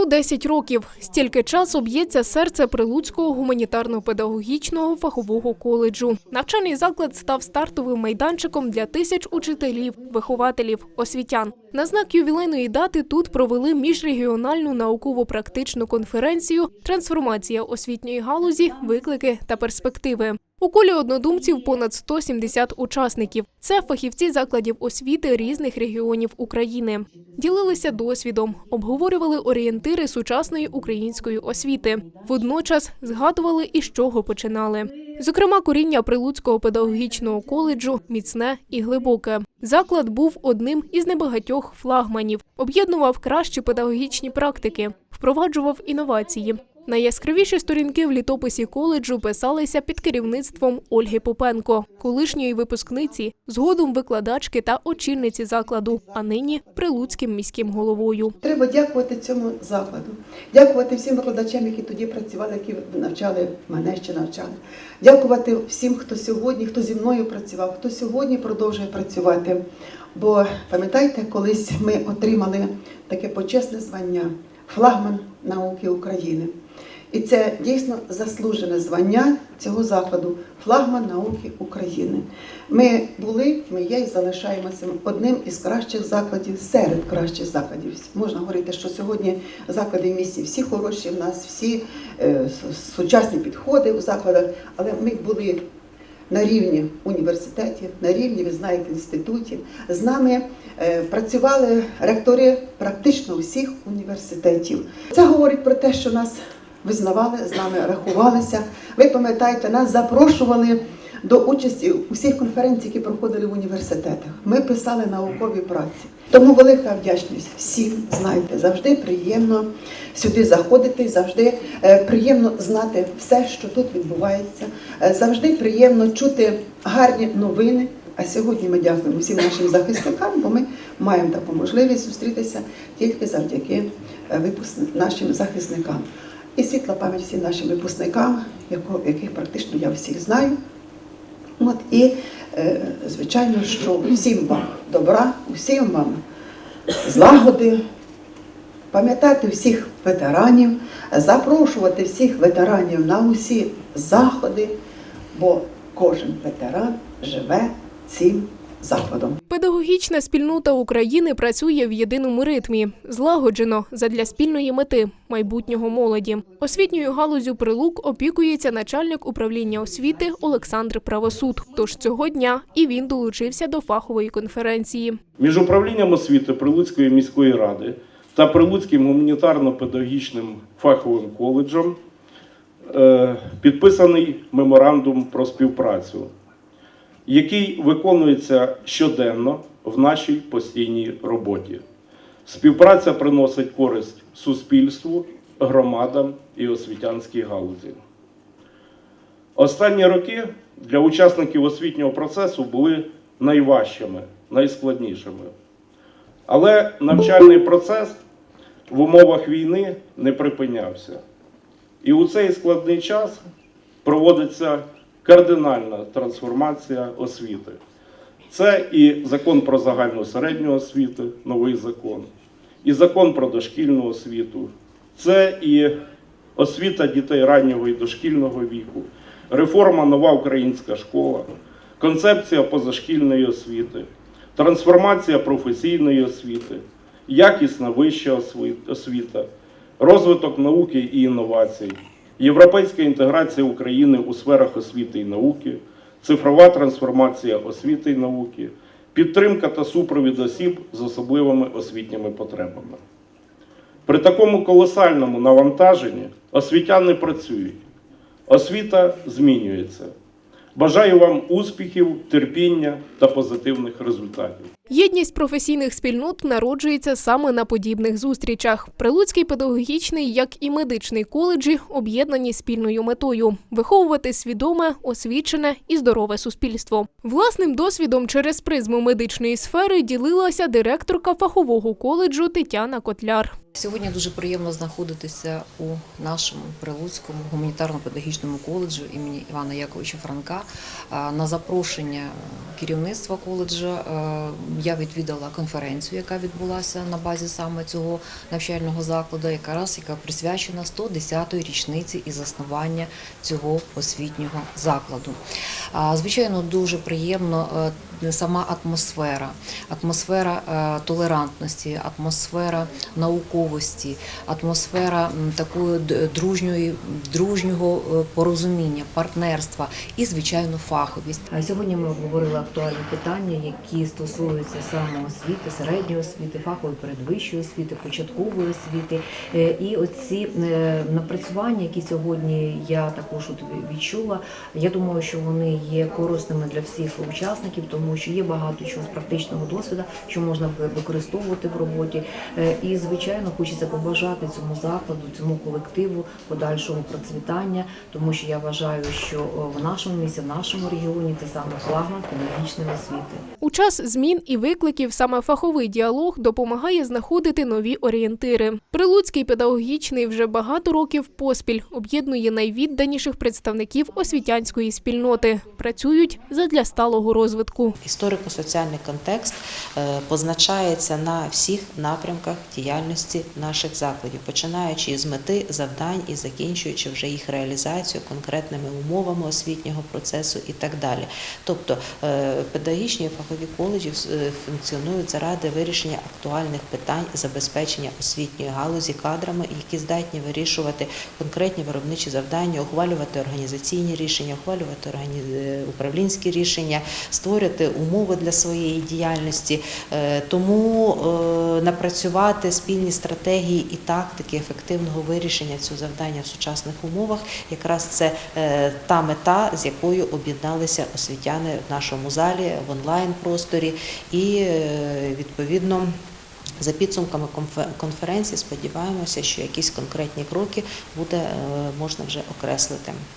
110 років. Стільки часу б'ється серце Прилуцького гуманітарно-педагогічного фахового коледжу. Навчальний заклад став стартовим майданчиком для тисяч учителів, вихователів, освітян. На знак ювілейної дати тут провели міжрегіональну науково-практичну конференцію Трансформація освітньої галузі, виклики та перспективи. У колі однодумців понад 170 учасників. Це фахівці закладів освіти різних регіонів України. Ділилися досвідом, обговорювали орієнтири сучасної української освіти. Водночас згадували, із чого починали. Зокрема, коріння Прилуцького педагогічного коледжу міцне і глибоке. Заклад був одним із небагатьох флагманів, об'єднував кращі педагогічні практики, впроваджував інновації. Найяскравіші сторінки в літописі коледжу писалися під керівництвом Ольги Попенко, колишньої випускниці, згодом викладачки та очільниці закладу, а нині прилуцьким міським головою. Треба дякувати цьому закладу, дякувати всім викладачам, які тоді працювали, які навчали мене ще навчали. Дякувати всім, хто сьогодні, хто зі мною працював, хто сьогодні продовжує працювати. Бо пам'ятаєте, колись ми отримали таке почесне звання флагман науки України. І це дійсно заслужене звання цього закладу флагман науки України. Ми були, ми є і залишаємося одним із кращих закладів серед кращих закладів. Можна говорити, що сьогодні заклади в місті всі хороші, в нас всі е, сучасні підходи у закладах, але ми були на рівні університетів, на рівні, ви знаєте, інститутів. З нами е, працювали ректори практично всіх університетів. Це говорить про те, що нас визнавали, з нами рахувалися. Ви пам'ятаєте, нас запрошували до участі у всіх конференцій, які проходили в університетах. Ми писали наукові праці. Тому велика вдячність всім, знаєте, завжди приємно сюди заходити, завжди е, приємно знати все, що тут відбувається. Е, Завжди приємно чути гарні новини. А сьогодні ми дякуємо всім нашим захисникам, бо ми маємо таку можливість зустрітися тільки завдяки е, нашим захисникам. І світла пам'ять всім нашим випускникам, яких практично я всіх знаю. От і е, звичайно, що всім вам добра, усім вам злагоди, пам'ятати всіх ветеранів, запрошувати всіх ветеранів на усі заходи, бо кожен ветеран живе цим закладом. Педагогічна спільнота України працює в єдиному ритмі, злагоджено задля спільної мети майбутнього молоді. Освітньою галузю прилук опікується начальник управління освіти Олександр Правосуд. Тож цього дня і він долучився до фахової конференції. Між управлінням освіти Прилуцької міської ради та Прилуцьким гуманітарно-педагогічним фаховим коледжем е, підписаний меморандум про співпрацю, який виконується щоденно в нашій постійній роботі. Співпраця приносить користь суспільству, громадам і освітянській галузі. Останні роки для учасників освітнього процесу були найважчими, найскладнішими. Але навчальний процес в умовах війни не припинявся. І у цей складний час проводиться кардинальна трансформація освіти. Це і закон про загальну середню освіту, новий закон, і закон про дошкільну освіту, це і освіта дітей раннього і дошкільного віку, реформа нова українська школа, концепція позашкільної освіти, трансформація професійної освіти, якісна вища освіта, розвиток науки і інновацій, європейська інтеграція України у сферах освіти і науки, цифрова трансформація освіти і науки, підтримка та супровід осіб з особливими освітніми потребами. При такому колосальному навантаженні освітяни працюють, освіта змінюється. Бажаю вам успіхів, терпіння та позитивних результатів. Єдність професійних спільнот народжується саме на подібних зустрічах. Прилуцький педагогічний, як і медичний коледжі, об'єднані спільною метою виховувати свідоме, освічене і здорове суспільство. Власним досвідом через призму медичної сфери ділилася директорка фахового коледжу Тетяна Котляр. Сьогодні дуже приємно знаходитися у нашому Прилуцькому гуманітарно-педагогічному коледжі імені Івана Яковича Франка. На запрошення керівництва коледжу я відвідала конференцію, яка відбулася на базі саме цього навчального закладу, якраз яка присвячена 110-ї річниці і заснування цього освітнього закладу. Звичайно, дуже приємно е, сама атмосфера, атмосфера е, толерантності, атмосфера науковості, атмосфера такої дружньої, дружнього е, порозуміння, партнерства і, звичайно, фаховість. Сьогодні ми обговорили актуальні питання, які стосуються саме освіти, середньої освіти, фахової передвищої освіти, початкової освіти. І оці напрацювання, які сьогодні я також відчула, я думаю, що вони є корисними для всіх учасників, тому що є багато чого з практичного досвіду, що можна використовувати в роботі. Е, І звичайно, хочеться побажати цьому закладу, цьому колективу подальшого процвітання, тому що я вважаю, що в нашому місті, в нашому регіоні це саме флагман педагогічної освіти. У час змін і викликів саме фаховий діалог допомагає знаходити нові орієнтири. Прилуцький педагогічний вже багато років поспіль об'єднує найвідданіших представників освітянської спільноти. Працюють задля сталого розвитку. Історико-соціальний контекст е, позначається на всіх напрямках діяльності наших закладів, починаючи з мети завдань і закінчуючи вже їх реалізацію конкретними умовами освітнього процесу і так далі. Тобто е, педагогічні і фахові коледжі е, функціонують заради вирішення актуальних питань забезпечення освітньої галузі кадрами, які здатні вирішувати конкретні виробничі завдання, ухвалювати організаційні рішення, ухвалювати органі- е, управлінські рішення, створювати умови для своєї діяльності. Е, Тому е, напрацювати спільні стратегії і тактики ефективного вирішення цього завдання в сучасних умовах якраз це е, та мета, з якою об'єдналися освітяни в нашому залі в онлайн просторі і е, відповідно. За підсумками конфе- конференції сподіваємося, що якісь конкретні кроки буде е, можна вже окреслити.